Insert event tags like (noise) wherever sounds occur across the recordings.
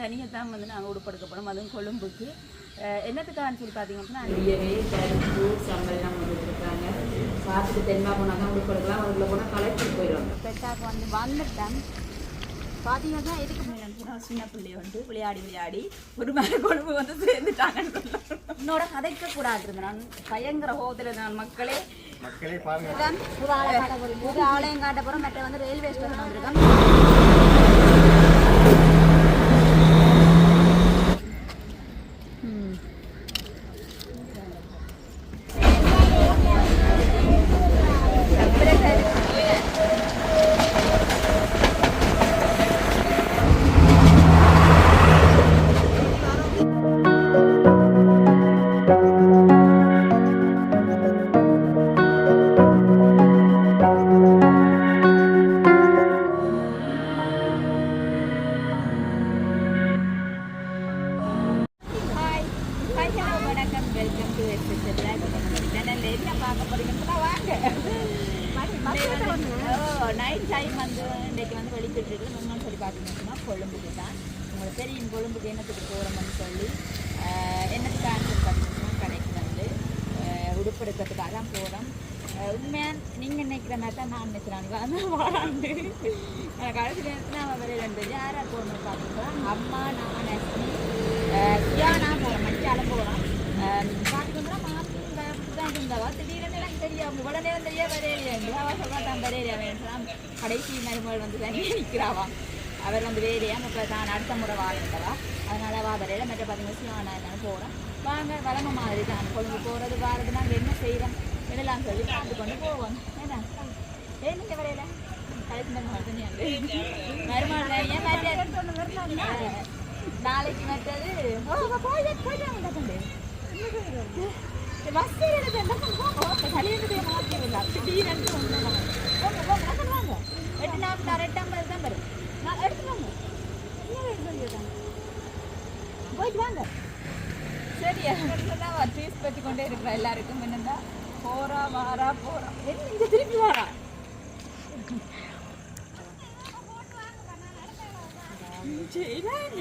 தனியாக தான் வந்து நாங்கள் உடுப்படுக்க போனோம் அதுவும் கொழும்புக்கு. அஹ் என்னத்துக்கான்னு சொல்லி பார்த்தீங்கன்னா ஐயவே பருப்பு சம்பல்லாம் வந்துருக்காங்க பார்த்துட்டு தென்மா போனால் தான் உடுப்படுக்கலாம். அதுக்குள்ள போனால் கலெக்டர் போயிடும். பெட்டாக்கு வந்து வந்துட்டேன் பார்த்தீங்கன்னா எதுக்கு போயிடணும் சின்ன பிள்ளைய வந்து விளையாடி விளையாடி ஒரு மாதிரி கொழும்பு வந்து சேர்ந்துட்டாங்கன்னு என்னோட கதைக்க கூடாது. நான் பயங்கர ஹோதில் நான் மக்களே. மக்களே பாருங்க. புது ஆலயம் காட்ட போறோம். மற்ற வந்து ரயில்வே ஸ்டேஷன் வந்திருக்கோம். அஹ், உடுப்பெடுக்கிறதுக்காக தான் போகிறோம் உண்மையாக நீங்கள் நினைக்கிற மாதிரி தான் நான் நினைக்கிறேன். அதான் வாராண்டு. கடைசி நேரத்தில் அவன் வேறு ரெண்டு யாராக போகணும் பார்த்தீங்கன்னா அம்மா நான் அஸ்மி கியானா போகிறோம் மச்சாலும் போகிறோம் பார்த்துக்கோங்களா மாப்பிள்ளை தான் இருந்தவா திடீர்னு எனக்கு தெரியும் உடனே வந்து தெரிய வரையிலையா அவள் சொல்கிறா தான் வரையிலையா வேணும். கடைசி மருமகள் வந்து தனியாக நிற்கிறாவா? அவர் வந்து வேலையா இப்போ தான் அடுத்த முறை வாழ்ந்தவா அதனால் வா வரையில மற்ற பார்த்தீங்கன்னா சிவானா என்னன்னு போகிறோம் வாங்க வளம மாதிரி தான். கொழும்பு போகிறது வாரது நாங்கள் என்ன செய்கிறோம் என்னெல்லாம் சொல்லி பார்த்து கொண்டு போவோம். என்ன? ஏன் நீங்கள் வரையில கடைசி தனியாக மருமகள் ஏன் மாதிரி நாளைக்கு மற்றது பஸ் ஏறது என்ன பண்ணுவோம் கல்யாணத்தை மாற்றி விடலாம் திடீர்னு ஒன்று போங்க போங்க வாங்க எட்டு நாற்பது ஐம்பது தான் வரும். நான் எடுத்து போயிட்டு வாங்க. ட்ரீஸ் பற்றி கொண்டே இருக்கிற எல்லாருக்கும் என்னென்னா போறா வாரா போறா. என்ன இங்கே திருப்பி வாரா சரி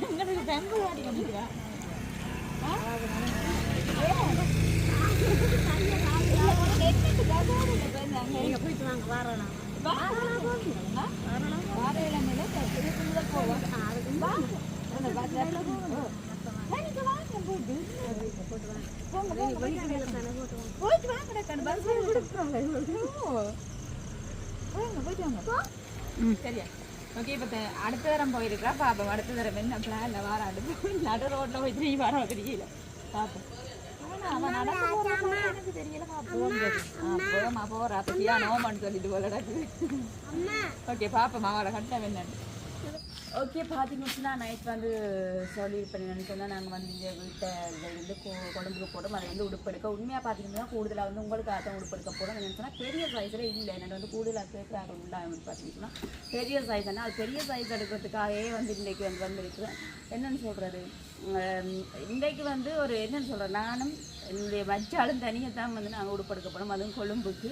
எங்களுக்கு பெங்களூர் ஆடி வந்துக்கிறா போயிட்டு வாங்க வாரோம் சரியா ஓகே இப்போ அடுத்த தரம் போயிருக்கா பாப்போம். அடுத்த தரம் என்ன பிளான்ல வார? அடுத்து நடு ரோட்ல போய் திரும்பி வரோம் தெரியல நடந்து போற பத்தியா நோமான்னு சொல்லிட்டு போல ஓகே பாப்போம். அவளை கட்டம் என்னன்னு. ஓகே பார்த்தீங்கன்னா நைட் வந்து சொல்லியிருப்பேன். என்னன்னு சொன்னால் நாங்கள் வந்து இங்கே வீட்டில் இருந்து கொ- போடும் அதை வந்து உடுப்பெடுக்க. உண்மையாக பார்த்தீங்கன்னா கூடுதலாக வந்து உங்களுக்கு தான் உடுப்பெடுக்க போகிறோம் என்னன்னு சொன்னால் பெரிய சைஸில் இல்லை. என்னோட வந்து கூடுதலாக கேட்குறாங்க உண்டா வந்து பார்த்தீங்கன்னா பெரிய சைஸ்னா அது பெரிய சைஸ் எடுக்கிறதுக்காகவே வந்து இன்றைக்கு வந்து வந்துருக்குறேன். என்னென்னு சொல்கிறது இன்றைக்கு வந்து ஒரு என்னன்னு சொல்கிறேன் நானும் என்னுடைய மச்சாலும் தனியாக தான் வந்து நாங்கள் உடுப்படுக்க போகிறோம் அதுவும் கொழும்புக்கு.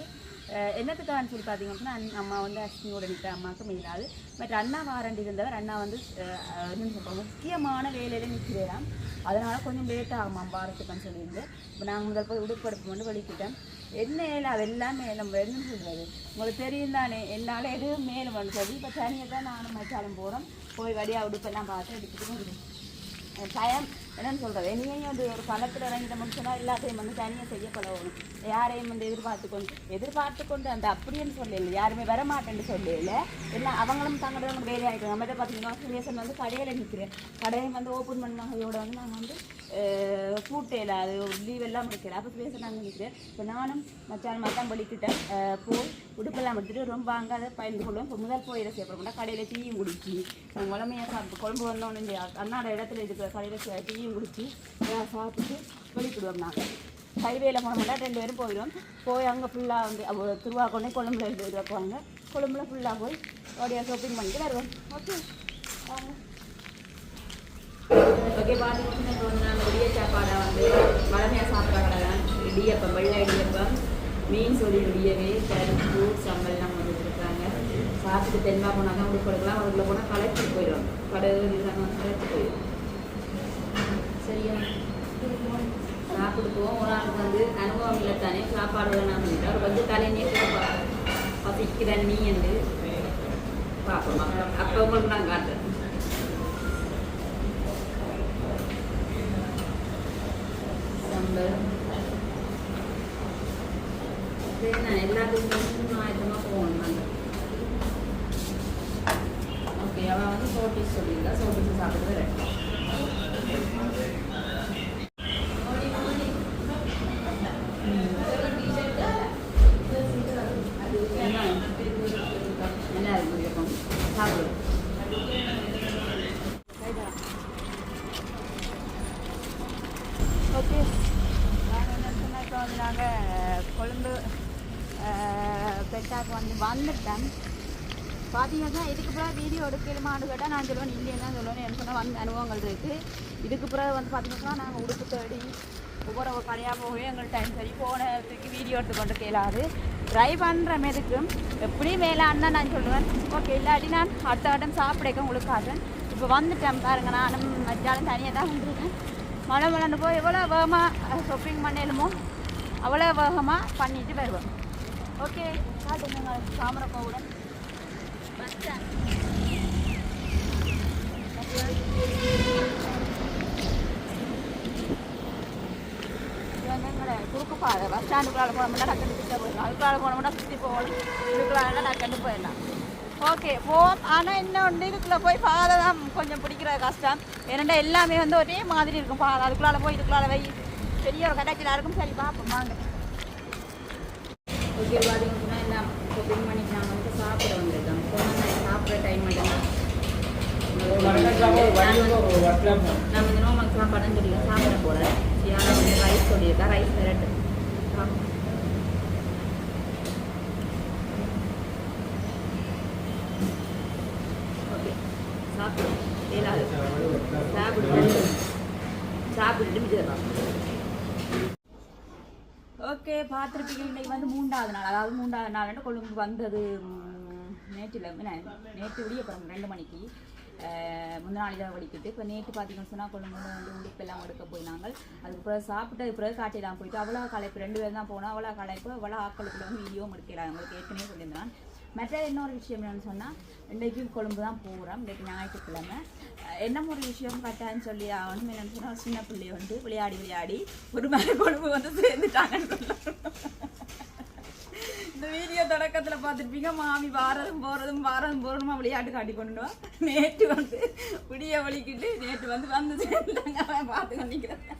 என்னத்துக்கான்னு சொல்லி பார்த்தீங்க அப்படின்னா அம்மா வந்து அஸ்மியோட நிற்கிற அம்மாவுக்கு மீறாது பட் அண்ணா வாரண்டி இருந்தவர் அண்ணா வந்து என்னன்னு சொல்கிறோம் முக்கியமான வேலையில் நிற்கிறேன் அதனால் கொஞ்சம் லேட் ஆகுமாம் வாரத்துக்குன்னு சொல்லியிருந்து. இப்போ நாங்கள் முதல் போய் உடுப்படுப்பு வந்து வெளிக்கிட்டேன் என்ன ஏழை அது எல்லாமே நம்ம என்ன சொல்கிறது உங்களுக்கு தெரியும் தானே என்னால் எதுவும் மேலும் வந்து சொல்லி இப்போ தனியாக தான் நானும் மச்சாலும் போகிறோம் போய் வடியாக உடுப்பெல்லாம் பார்த்து எடுத்துகிட்டு வருவோம் பயம் என்னன்னு சொல்கிறது நீயும் வந்து ஒரு பணத்தில் இறங்கிட்ட முடிச்சுனா எல்லாத்தையும் வந்து தனியாக செய்ய பழகணும் யாரையும் வந்து எதிர்பார்த்து கொண்டு எதிர்பார்த்து கொண்டு அந்த அப்படின்னு சொல்லல. யாருமே வர மாட்டேன்னு சொல்லல. எல்லாம் அவங்களும் தங்களோட வேலை நம்ம பார்த்தீங்கன்னா சுரேசன் வந்து கடையில் நிற்கிறேன் கடையை வந்து ஓப்பன் பண்ணாகையோட வந்து நாங்கள் வந்து பூட்டையில் அது லீவ் எல்லாம் முடிக்கல அப்போ பேசுகிறாங்க நினைக்கிறேன் இப்போ நானும் மச்சான் மச்சான் வலிக்கிட்டேன் போய் உடுப்பெல்லாம் எடுத்துகிட்டு ரொம்ப அங்கே அதை பயந்து கொள்வோம் இப்போ முதல் போய் இதை செய்யப்பட கடையில் டீயும் குடிச்சு குழம்பையாக சாப்பிட்டு குழம்பு வந்தோன்னு இந்த அண்ணாட இடத்துல இருக்கிற கடையில் டீயும் குடிச்சு சாப்பிட்டு வெளிக்கிடுவோம் நாங்கள் ஹைவேல போன மாட்டா ரெண்டு பேரும் போயிடும் போய் அங்கே ஃபுல்லாக வந்து அவ திருவா கொண்டே கொழம்புல வைப்பாங்க கொழம்புல ஃபுல்லாக போய் அப்படியே ஷாப்பிங் பண்ணிட்டு வருவோம் ஓகே வாங்க ஓகே தோணுனா அந்த விடிய சாப்பாடை வந்து வளமையாக சாப்பிட்றாங்க இடியப்பம் வெள்ளை இடியப்பம் மீன் சொல்லி இடியவே கருப்பு சம்பல்லாம் வந்துட்டுருக்காங்க சாப்பிட்டு தென்மா போனால் தான் உங்களுக்கு கொடுக்கலாம் அதுக்குள்ளே போனால் களைச்சி போயிடும் கடவுள் இல்லாமல் களைச்சி போயிடும் சரியா சாப்பிட்டு போவோம் ஒரு வந்து அனுபவம் இல்லை தானே சாப்பாடு வேணாம் அவர் வந்து தலைநீ பசிக்கிற நீ என்று பார்ப்போம் அப்போ உங்களுக்கு நான் காட்டுறேன் சம்பல் சரி நான் ஆயத்தமாக போகணும் ஓகே அவன் வந்து சோட்டிஸ் சொல்லியிருந்தா சோட்டிஸ் சாப்பிட்டு ரெண்டு வந்துட்டேன். பார்த்தீங்கன்னா இதுக்கு பிறகு வீடியோ எடுக்கலுமான்னு கேட்டால் நான் சொல்லுவேன் இல்லைன்னு தான் சொல்லுவேன் எனக்கு சொன்னால் வந்து அனுபவங்கள் இருக்குது இதுக்கு பிறகு வந்து பார்த்தீங்கன்னா நாங்கள் உடுப்பு தேடி ஒவ்வொரு ஒரு கடையாக போகவே எங்களுக்கு டைம் சரி போனதுக்கு வீடியோ எடுத்து கொண்டு கேளாது. ட்ரை பண்ணுற மாரிக்கும் எப்படி மேலான்னு தான் நான் சொல்லுவேன். ஓகே இல்லாட்டி நான் அடுத்த வட்டம் சாப்பிடக்க உங்களுக்கு காட்டுறேன் இப்போ வந்துட்டேன் பாருங்க நானும் மத்தியானம் தனியாக தான் வந்துருக்கேன். மழை மலர்ந்து போய் எவ்வளோ வேகமாக ஷாப்பிங் பண்ணலுமோ அவ்வளோ வேகமாக பண்ணிட்டு வருவோம் ஓகே காட்டுங்க தாமரப்பூவுடன் பஸ் ஸ்டாண்ட் இது குறுக்கு பாதை பஸ் ஸ்டாண்டுக்குள்ளால போனோம்னா டக்குன்னு கிட்ட போயிடலாம் அதுக்குள்ளால போனோம்னா சுற்றி போகணும். இதுக்குள்ளால டக்குன்னு போயிடலாம். ஓகே போவோம் ஆனால் இன்னொன்று இதுக்குள்ளே போய் பாதை தான் கொஞ்சம் பிடிக்கிற கஷ்டம். ஏன்னா எல்லாமே வந்து ஒரே மாதிரி இருக்கும். பாதை அதுக்குள்ளால போய் இதுக்குள்ளால வை பெரிய ஒரு கடைக்கில் இருக்கும் சரி பார்ப்போம் வாங்க. ஓகே என்ன இப்போ பின் பண்ணிட்டு நாங்கள் வந்து சாப்பிட வந்திருக்கோம் போனால் சாப்பிட்ற டைம் மட்டும்தான் நான் இந்த நோமக்ஸ்லாம் படம் சொல்லி சாப்பிட போகிறேன் யாரும் வந்து ரைஸ் சொல்லியிருக்கா ரைஸ் விரட்டு ஓகே சாப்பிடு ஏழாவது சாப்பிடு சாப்பிட்டுட்டு மிச்சம் ஓகே பார்த்துருப்பீங்க. இன்னைக்கு வந்து மூன்றாவது நாள். அதாவது மூன்றாவது நாள் கொழும்பு வந்தது நேற்றில் என்ன நேற்று விடிய போகிறோம் ரெண்டு மணிக்கு. அஹ், தான் வடிக்கிட்டு இதாக இப்போ நேற்று பார்த்தீங்கன்னு சொன்னால் கொழும்பு வந்து உடுப்பெல்லாம் எடுக்க போய் நாங்கள் அதுக்கு பிறகு சாப்பிட்டு பிறகு காட்டிலாம் போயிட்டு. அவ்வளோ களைப்பு. ரெண்டு பேர் தான் போனோம். அவ்வளோ களைப்பு அவ்வளோ ஆக்களுக்குள்ள வந்து வீடியோவும் எடுக்கலாம் உங்களுக்கு ஏற்கனவே சொல்லியிருந்தான். மற்ற இன்னொரு விஷயம் என்னென்னு சொன்னால் இன்றைக்கும் கொழும்பு தான் போகிறோம் இன்றைக்கு ஞாயிற்றுக்கிழமை. என்ன ஒரு விஷயம் கட்டான்னு சொல்லி அவனும் என்னென்னு சொன்னால் சின்ன பிள்ளைய வந்து விளையாடி விளையாடி ஒரு மாதிரி கொழும்பு வந்து சேர்ந்துட்டாங்கன்னு இந்த வீடியோ தொடக்கத்தில் பார்த்துருப்பீங்க மாமி வாரதும் போகிறதும் வாரதும் போறதுமா விளையாட்டு காட்டி கொண்டு நேற்று வந்து விடிய வலிக்கிட்டு நேற்று வந்து வந்து சேர்ந்தாங்க பார்த்து கொண்டிருக்கிறேன்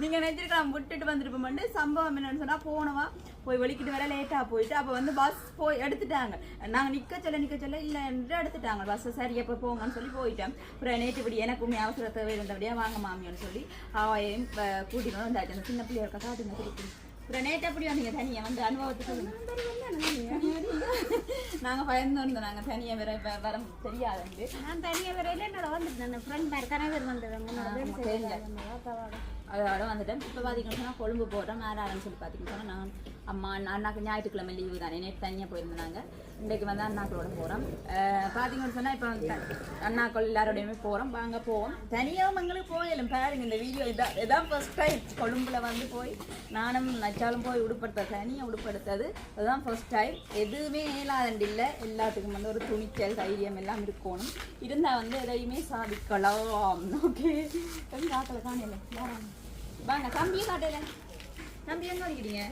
நீங்க நினைச்சிருக்கலாம் விட்டுட்டு வந்திருப்போம் சம்பவம் என்னன்னு சொன்னா போனவா போய் வலிக்கிட்டு வர லேட்டா போயிட்டு அப்ப வந்து பஸ் போய் எடுத்துட்டாங்க. நாங்க நிக்க சொல்ல நிக்க சொல்ல இல்ல என்று எடுத்துட்டாங்க. பஸ் சரி எப்ப போங்கன்னு சொல்லி போயிட்டேன் அப்புறம் நேற்று இப்படி எனக்குமே அவசர தேவை இருந்தபடியா வாங்க மாமியான்னு சொல்லி அவையும் கூட்டிட்டு வந்தாச்சு அந்த சின்ன பிள்ளைய இருக்க காட்டுங்க திருப்பி அப்புறம் நேற்று எப்படி வந்தீங்க தனியா? வந்து அனுபவத்தை சொல்லுங்க. நாங்க பயந்து வந்தோம். நாங்க தனியா வர வர தெரியாது நான் தனியாக வரையில என்னோட வந்துட்டேன் ஃப்ரெண்ட் மாதிரி கணவர் வந்தது தெரிஞ்ச அதோட வந்துட்டேன் இப்போ பார்த்தீங்கன்னா கொழும்பு போகிறோம் வேறு சொல்லி பார்த்தீங்கன்னா நான் அம்மா அண்ணாக்கு ஞாயிற்றுக்கிழமை லீவு தானே நேற்று தனியாக போயிருந்தாங்க இன்றைக்கு வந்து அண்ணாக்களோட போகிறோம் பார்த்தீங்கன்னு சொன்னால் இப்போ வந்து அண்ணாக்கள் எல்லாரோடையுமே போகிறோம் வாங்க போவோம். தனியாக எங்களுக்கு போயிடும் பாருங்க இந்த வீடியோ இதான் இதான் ஃபர்ஸ்ட் டைம் கொழும்பில் வந்து போய் நானும் நச்சாலும் போய் உடுப்படுத்த தனியாக உடுப்படுத்தது. அதுதான் ஃபர்ஸ்ட் டைம் எதுவுமே இயலாதண்டு இல்லை. எல்லாத்துக்கும் வந்து ஒரு துணிச்சல் தைரியம் எல்லாம் இருக்கணும். இருந்தால் வந்து எதையுமே சாதிக்கலாம். ஓகே. எங்க ஆக்களை காணல வாங்க தம்பியை காட்டல தம்பி எங்க வைக்கிறீங்க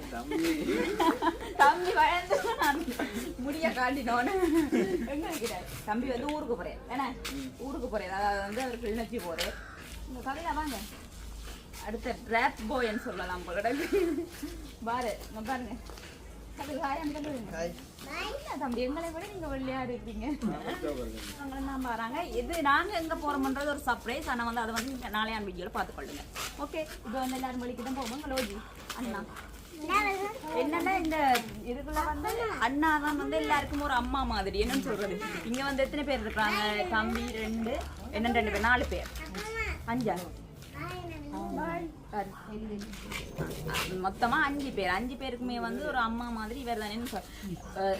தம்பி. வளர்ந்து நான் முடிய காட்டினோன்னு. எங்க தம்பி வந்து ஊருக்கு போறேன் ஏன்னா ஊருக்கு போறேன் அதாவது வந்து அவர் கிளிநொச்சி போறேன் இந்த கதையில வாங்க. அடுத்த ரேப் போய்ன்னு சொல்லலாம் போல. பாரு பாருங்க. தம்பி எங்களை விட நீங்க வெள்ளையாடு இருக்கீங்க தான் வராங்க இது நாங்க எங்க போறோம்ன்றது ஒரு சர்ப்ரைஸ் ஆனா வந்து அதை வந்து நீங்க நாளையான் வீடியோல பார்த்துக்கொள்ளுங்க ஓகே இப்போ வந்து எல்லாரும் வழிக்கு தான் போவோம் லோஜி அண்ணா என்னன்னா இந்த இதுக்குள்ள வந்து அண்ணா தான் வந்து எல்லாருக்கும் ஒரு அம்மா மாதிரி என்னன்னு சொல்றது இங்க வந்து எத்தனை பேர் இருக்கிறாங்க தம்பி ரெண்டு என்ன ரெண்டு பேர் நாலு பேர். அஞ்சா மொத்தமா அஞ்சு பேர். அஞ்சு பேருக்குமே வந்து ஒரு அம்மா மாதிரி இவர் தானே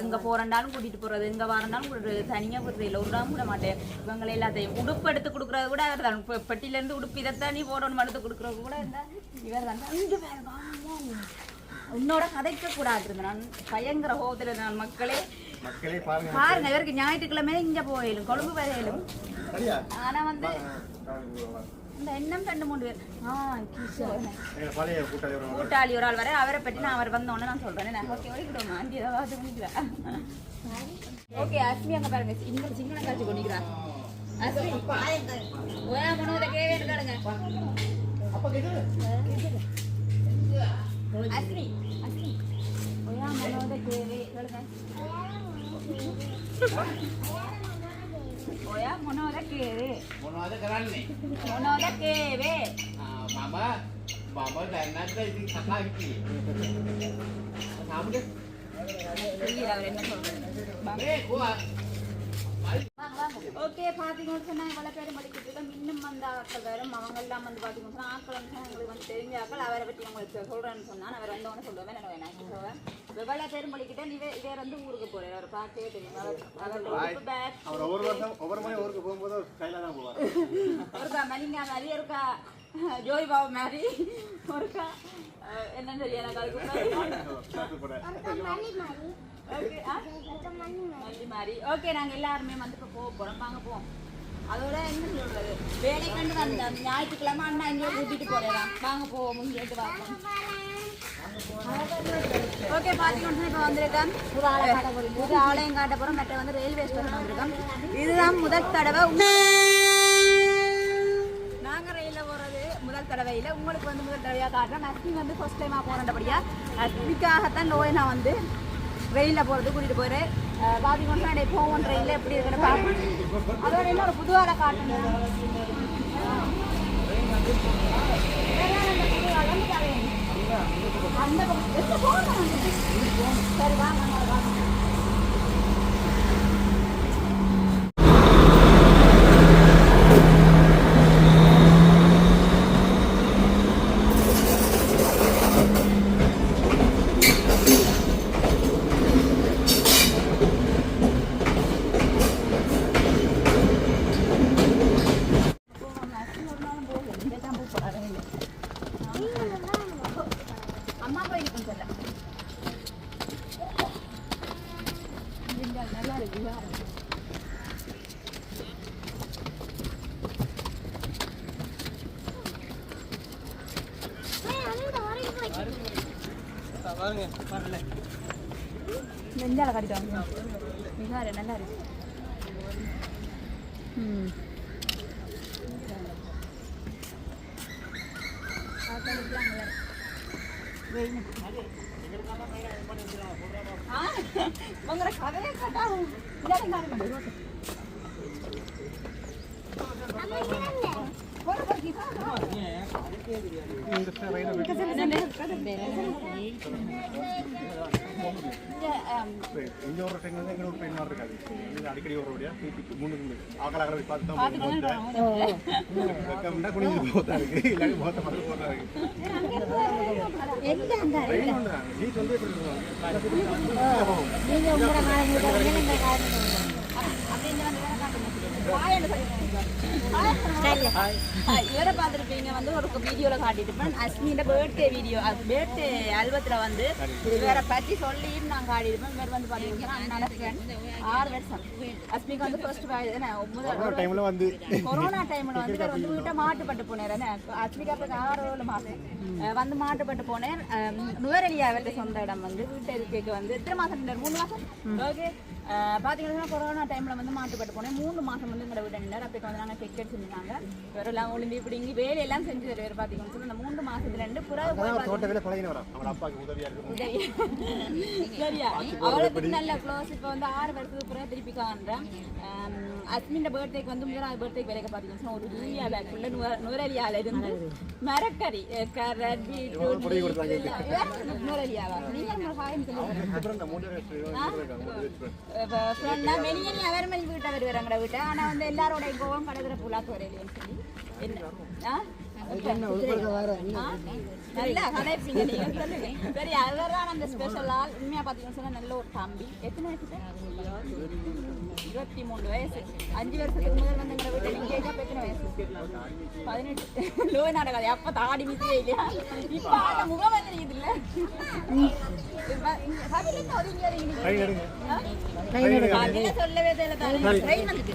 எங்க போறண்டாலும் கூட்டிட்டு போறது எங்க வரண்டாலும் கூட்டிட்டு தனியா போறது இல்லை நாள் கூட மாட்டேன் இவங்களை எல்லாத்தையும் உடுப்பு எடுத்து கொடுக்கறது கூட அவர் தான். பெட்டில இருந்து உடுப்பு இதைத்தான் நீ போடணும் எடுத்து கொடுக்கறது கூட இந்த இவர் தான். அஞ்சு பேர். உன்னோட கதைக்க கூடாது. நான் பயங்கர ஹோதல நான் மக்களே. பாருங்க இவருக்கு ஞாயிற்றுக்கிழமை இங்க போயிடும் கொழும்பு வரையிலும் ஆனா வந்து இந்த எண்ணம் ரெண்டு மூணு பேர். ஆ பழைய கூட்டாளி ஒரு ஒரு ஆள் வர. அவரை பற்றி நான் அவர் வந்தோடனே நான் சொல்றேன். நான் ஓகே ஓடிக்கிடுவோம் ஆண்டி ஏதாவது பண்ணிக்கிறேன் ஓகே அஸ்மி அங்க பாருங்க. இங்க சிங்கள காட்சி கொண்டிக்கிறா அஸ்மி ஓயா மனோத கேவே இருக்காருங்க அஸ்மி அஸ்மி ஓயா மனோத கேவே சொல்லுங்க ya monodake ve. Monodake karanne. Monodake ve. Mama, mama dannaka idhi sakaki. Saamude. Iya, renna solra. Hey, kuwa. Okay பாத்தீங்கன்னு சொன்னா இவ்வளவு பேர் படிக்கிட்டு இருக்கோம். இன்னும் வந்த ஆட்கள் வேறும் அவங்க எல்லாம் வந்து பாத்தீங்கன்னு சொன்னா ஆட்கள் வந்து எங்களுக்கு வந்து தெரிஞ்ச ஆட்கள் அவரை பத்தி உங்களுக்கு சொல்றேன்னு சொன்னா அவர் வந்தவொன்னு சொல்லுவேன் என்ன வேணாம். சொல்லுவேன். இவ்வளவு பேரும் படிக்கிட்டேன் இவே இவர் வந்து ஊருக்கு போறாரு. அவர் பார்க்கவே தெரியும் அவர் அவர் பேக் அவர் ஒவ்வொரு வருஷம் ஒவ்வொரு மணி ஊருக்கு போகும்போது ஒரு கையில தான் போவார். ஒருக்கா மலிங்கா மாதிரி ஒருக்கா ஜோய் பாபு மாதிரி ஒருக்கா என்னன்னு தெரியல எனக்கு அதுக்கு (laughs) ஓகே மாதிரி ஓகே நாங்கள் எல்லாருமே வந்து இப்போ போக போகிறோம் வாங்க போவோம். அதோட என்ன சொல்றது? வேலை கண்டு வந்த ஞாயிற்றுக்கிழமை அண்ணா எங்கேயோ கூட்டிட்டு போறேன். வாங்க போவோம். சொல்லிட்டு வாங்க. ஓகே பாத்தீங்கன்னா இப்போ வந்திருக்கேன். புது ஆலயம் காட்ட போறோம். மற்ற வந்து ரயில்வே ஸ்டேஷன் வந்திருக்கோம். இதுதான் முதல் தடவை. நாங்கள் ரயிலில் போகிறது முதல் தடவையில் உங்களுக்கு வந்து முதல் தடவையாக காட்டுறோம் அஸ்மி வந்து ஃபர்ஸ்ட் டைமா போனபடியா அஸ்மிக்காகத்தான் லோய் நான் வந்து போகிறது கூட்டிகிட்டு கூட்டிட்டு பாதி பாத்தீங்கன்னா அப்படியே போவோம் இல்லை எப்படி இருக்குன்னு பார்ப்போம். அதோட இன்னொரு புதுவார ஆளை காட்டணும். அந்த பக்கம் சரி வாங்க வாங்க அம்மா போயிருக்கும் சொல்ல நல்லா இருக்கு நெஞ்சால கடிக்காங்க மிகாரு நல்லா இருக்கு ம் உங்களோட கதையை கேட்டா இல்லாட்டி காணுங்க. போற போறீங்க, வா, வா. இங்க, ஆம், இங்க ஒரு ட்ரெயின் வந்து எங்க ஒரு ட்ரெயின் மாதிரி இருக்காது அடிக்கடி ஒரு வழியா திருப்பி பார்த்து தான் குனிஞ்சு போத்தா இருக்கு இல்லாட்டி போத்த மட்டும் இருக்கு இவரை பார்த்துருப்பீங்க வந்து ஒரு வீடியோவில் காட்டிட்டுப்பேன் அஸ்மியோட பர்த்டே வீடியோ பர்த்டே ஆல்பத்தில் வந்து இவரை பற்றி சொல்லி நான் காட்டியிருப்பேன். இவர் வந்து பார்த்தீங்கன்னா அண்ணாட ஃப்ரெண்ட் ஆறு வருஷம். அஸ்மிக்கு வந்து ஃபர்ஸ்ட் முதல் டைம்ல வந்து கொரோனா டைம்ல வந்து இவர் வந்து வீட்டை மாட்டுப்பட்டு போனார். என்ன அஸ்மிகா அப்ப ஆறு வந்து மாட்டுப்பட்டு போனேன் நுவரெலியா அவர்கிட்ட சொந்த இடம் வந்து வீட்டு இருக்கைக்கு வந்து எத்தனை மாசம்? இருந்தார் மூணு மாசம்? ஓகே பாத்தீங்கன்னா கொரோனா டைம்ல வந்து மாட்டுப்பட்டு போனேன். மூணு மாசம் வந்து எங்களை வீட்டு நின்றார் அப்போ வந்து நாங்கள் டிக்கெட் செஞ்சாங்க இவரெல்லாம் ஒளிம்பி இப்படி இங்கே வேலையெல்லாம் செஞ்சு தருவார் பார்த்தீங்கன்னு சொல்லி அந்த மூணு மாசத்துல இருந்து புறா. சரியா? அவளுக்கு நல்ல க்ளோஸ் இப்போ வந்து ஆறு வருஷத்துக்கு பிறகு திருப்பி காண்றேன். அஸ்மின் பர்த்டேக்கு வந்து முதலாவது பர்த்டேக்கு வேலைக்கு பார்த்தீங்கன்னா ஒரு ஜூலியா பேக் உள்ள நுவரலியால இருந்து மரக்கறி கேரட் பீட்ரூட் நுவரலியாவா நீங்க என்ன ஹாய்னு சொல்லுங்க. அப்புறம் இந்த மூணு ஃப்ரெண்ட்னா மெனியனி அவர் வீட்டை வருவாங்க வீட்டை. ஆனா வந்து எல்லாரோட கோவம் கடற்கரை புலாக்கு வரையிலேன்னு சொல்லி. என்ன? ஆ? நல்லா கதைப்பீங்க நீங்க சொல்லுங்க. சரி அவர்தான் அந்த ஸ்பெஷல் ஆள். உண்மையா பாத்தீங்கன்னு சொன்னா நல்ல ஒரு தம்பி. எத்தனை வயசு? இருபத்தி மூணு வயசு. அஞ்சு வருஷத்துக்கு முதல் வந்து எங்க வீட்டுல நீங்க கேட்டா எத்தனை வயசு? பதினெட்டு. லோய் நடக்காது அப்ப தாடி மிதியே இல்லையா? இப்ப அந்த முகம் வந்து நீங்க இல்ல ட்ரெயின் எடுங்க. அதுல சொல்லவே ட்ரெயின் வந்துட்டு.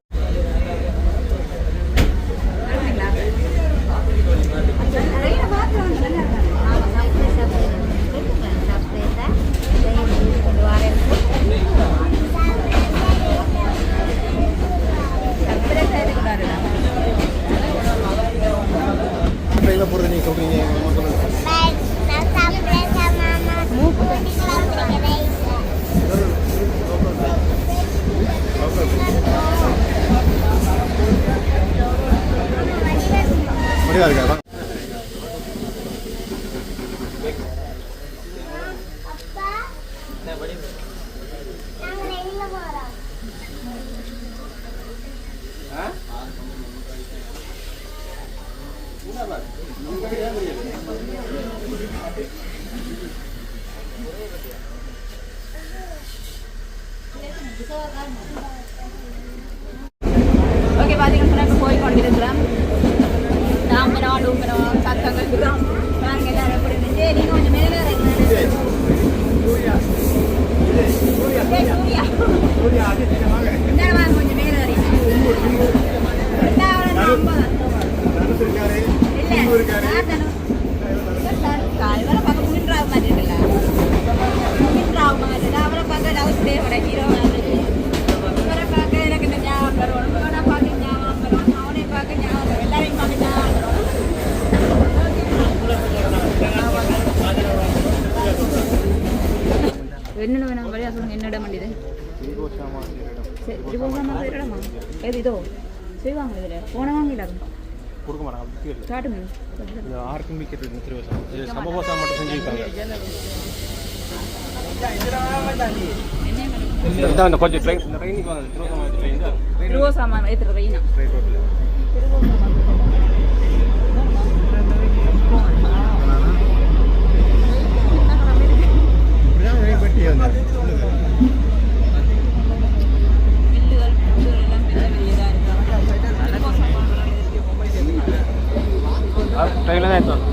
காட்டுங்க. திருவசம் இது சமபோசா மட்டும் செஞ்சு வைப்பாங்க இதான் இந்த கொஞ்சம் ட்ரெயின் இந்த ட்ரெயினுக்கு வாங்க திருவசமா ட்ரெயின் திருவோசாமா ஏற்றுற ட்ரெயின் ரோட்டில் இப்படிதான் இருக்கு ட்ரெயினில் தான்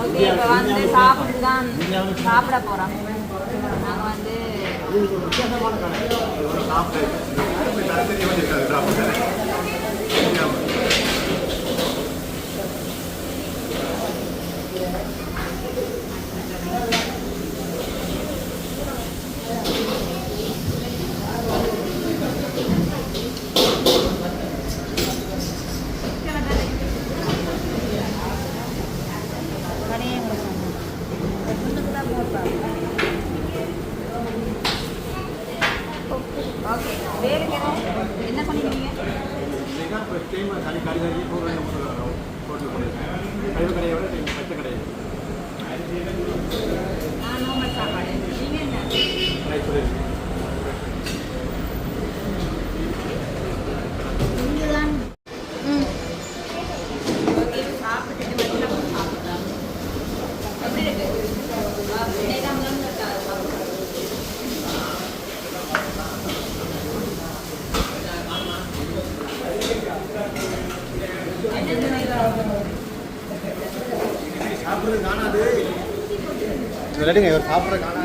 Okay, van de sábado, van de சாப்பிட்றது